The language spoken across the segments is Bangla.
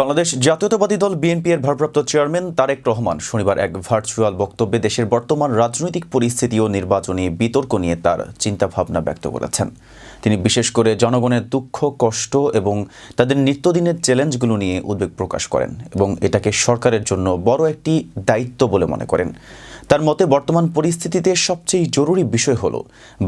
বাংলাদেশ জাতীয়তাবাদী দল বিএনপি এর ভারপ্রাপ্ত চেয়ারম্যান তারেক রহমান শনিবার এক ভার্চুয়াল বক্তব্যে দেশের বর্তমান রাজনৈতিক পরিস্থিতি ও নির্বাচনী বিতর্ক নিয়ে তার চিন্তাভাবনা ব্যক্ত করেছেন। তিনি বিশেষ করে জনগণের দুঃখ, কষ্ট এবং তাদের নিত্যদিনের চ্যালেঞ্জগুলো নিয়ে উদ্বেগ প্রকাশ করেন এবং এটাকে সরকারের জন্য বড় একটি দায়িত্ব বলে মনে করেন। তার মতে বর্তমান পরিস্থিতিতে সবচেয়ে জরুরি বিষয় হল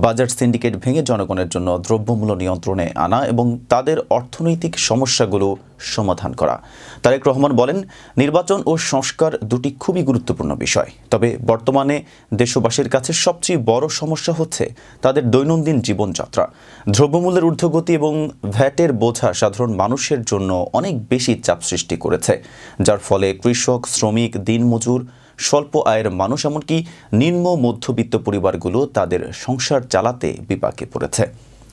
বাজার সিন্ডিকেট ভেঙে জনগণের জন্য দ্রব্যমূল্য নিয়ন্ত্রণে আনা এবং তাদের অর্থনৈতিক সমস্যাগুলো সমাধান করা। তারেক রহমান বলেন, নির্বাচন ও সংস্কার দুটি খুবই গুরুত্বপূর্ণ বিষয়। তবে বর্তমানে দেশবাসীর কাছে সবচেয়ে বড় সমস্যা হচ্ছে তাদের দৈনন্দিন জীবনযাত্রা। দ্রব্যমূল্যের ঊর্ধ্বগতি এবং ভ্যাটের বোঝা সাধারণ মানুষের জন্য অনেক বেশি চাপ সৃষ্টি করেছে, যার ফলে কৃষক, শ্রমিক, দিনমজুর স্বল্প আয়ের মানুষ, এমনকি নিম্ন মধ্যবিত্ত পরিবারগুলো তাদের সংসার চালাতে বিপাকে পড়েছে।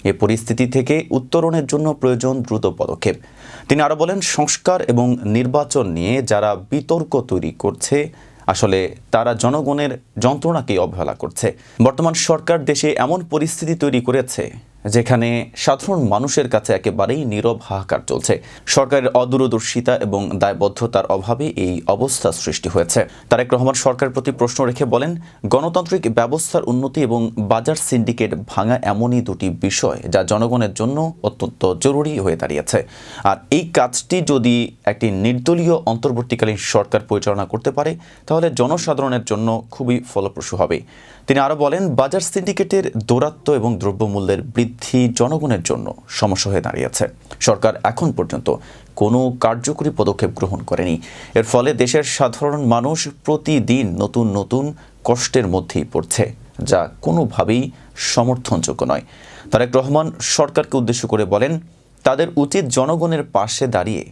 এ পরিস্থিতি থেকে উত্তরণের জন্য প্রয়োজন দ্রুত পদক্ষেপ। তিনি আরও বলেন, সংস্কার এবং নির্বাচন নিয়ে যারা বিতর্ক তৈরি করছে, আসলে তারা জনগণের যন্ত্রণাকেই অবহেলা করছে। বর্তমান সরকার দেশে এমন পরিস্থিতি তৈরি করেছে যেখানে সাধারণ মানুষের কাছে একেবারেই নীরব হাহাকার চলছে। সরকারের অদূরদর্শিতা এবং দায়বদ্ধতার অভাবে এই অবস্থা সৃষ্টি হয়েছে। তারেক রহমান সরকারের প্রতি প্রশ্ন রেখে বলেন, গণতান্ত্রিক ব্যবস্থার উন্নতি এবং বাজার সিন্ডিকেট ভাঙা এমনই দুটি বিষয় যা জনগণের জন্য অত্যন্ত জরুরি হয়ে দাঁড়িয়েছে। আর এই কাজটি যদি একটি নির্দলীয় অন্তর্বর্তীকালীন সরকার পরিচালনা করতে পারে, তাহলে জনসাধারণের জন্য খুবই ফলপ্রসূ হবে। তিনি আরও বলেন, বাজার সিন্ডিকেটের দৌরাত্ম্য এবং দ্রব্যমূল্যের বৃদ্ধি জনগণের জন্য সমস্যা হয়ে দাঁড়িয়েছে। সরকার এখন পর্যন্ত কোনো কার্যকরী পদক্ষেপ গ্রহণ করেনি। এর ফলে দেশের সাধারণ মানুষ প্রতিদিন নতুন নতুন কষ্টের মধ্যেই পড়ছে, যা কোনোভাবেই সমর্থনযোগ্য নয়। তারেক রহমান সরকারকে উদ্দেশ্য করে বলেন, তাদের উচিত জনগণের পাশে দাঁড়িয়ে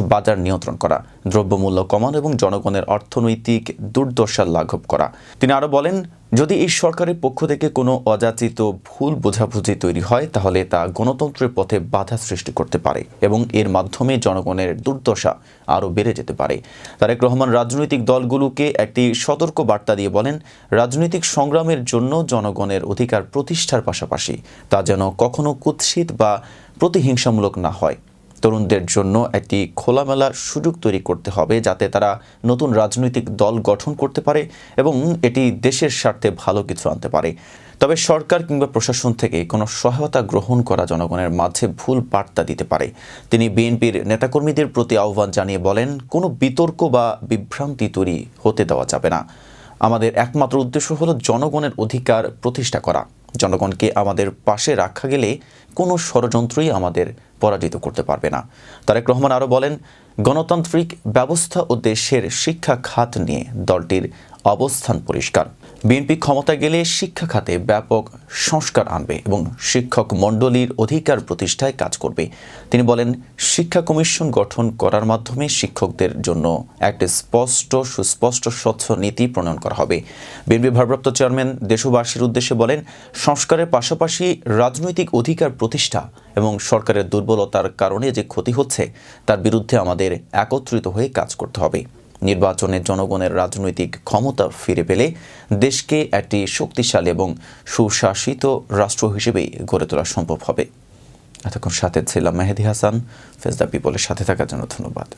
বাজার নিয়ন্ত্রণ করা, দ্রব্যমূল্য কমানো এবং জনগণের অর্থনৈতিক দুর্দশা লাঘব করা। তিনি আরও বলেন, যদি এই সরকারের পক্ষ থেকে কোনো অযাচিত ভুল বোঝাবুঝি তৈরি হয়, তাহলে তা গণতন্ত্রের পথে বাধা সৃষ্টি করতে পারে এবং এর মাধ্যমে জনগণের দুর্দশা আরও বেড়ে যেতে পারে। তারেক রহমান রাজনৈতিক দলগুলোকে একটি সতর্ক বার্তা দিয়ে বলেন, রাজনৈতিক সংগ্রামের জন্য জনগণের অধিকার প্রতিষ্ঠার পাশাপাশি তা যেন কখনো কুৎসিত বা প্রতিহিংসামূলক না হয়। তরুণদের জন্য একটি খোলামেলা সুযোগ তৈরি করতে হবে যাতে তারা নতুন রাজনৈতিক দল গঠন করতে পারে এবং এটি দেশের স্বার্থে ভালো কিছু আনতে পারে। তবে সরকার কিংবা প্রশাসন থেকে কোনো সহায়তা গ্রহণ করা জনগণের মাঝে ভুল বার্তা দিতে পারে। তিনি বিএনপির নেতাকর্মীদের প্রতি আহ্বান জানিয়ে বলেন, কোনো বিতর্ক বা বিভ্রান্তি তৈরি হতে দেওয়া যাবে না। আমাদের একমাত্র উদ্দেশ্য হলো জনগণের অধিকার প্রতিষ্ঠা করা। জনগণকে আমাদের পাশে রাখা গেলে কোনো ষড়যন্ত্রই আমাদের পরাজিত করতে পারবে না। তারেক রহমান আরও বলেন, গণতান্ত্রিক ব্যবস্থা ও দেশের শিক্ষা খাত নিয়ে দলটির অবস্থান পরিষ্কার। বিএনপি ক্ষমতা গেলে শিক্ষা খাতে ব্যাপক সংস্কার আনবে এবং শিক্ষক মণ্ডলীর অধিকার প্রতিষ্ঠায় কাজ করবে। তিনি বলেন, শিক্ষা কমিশন গঠন করার মাধ্যমে শিক্ষকদের জন্য একটি স্পষ্ট, সুস্পষ্ট, স্বচ্ছ নীতি প্রণয়ন করা হবে। বিএনপি ভারপ্রাপ্ত চেয়ারম্যান দেশবাসীর উদ্দেশ্যে বলেন, সংস্কারের পাশাপাশি রাজনৈতিক অধিকার প্রতিষ্ঠা এবং সরকারের দুর্বলতার কারণে যে ক্ষতি হচ্ছে, তার বিরুদ্ধে আমাদের একত্রিত হয়ে কাজ করতে হবে। নির্বাচনে জনগণের রাজনৈতিক ক্ষমতা ফিরে পেলে দেশকে একটি শক্তিশালী এবং সুশাসিত রাষ্ট্র হিসেবেই গড়ে তোলা সম্ভব হবে। এতক্ষণ সাথে ছিলাম মেহেদি হাসান, ফেজদা পিপলের সাথে থাকার জন্য ধন্যবাদ।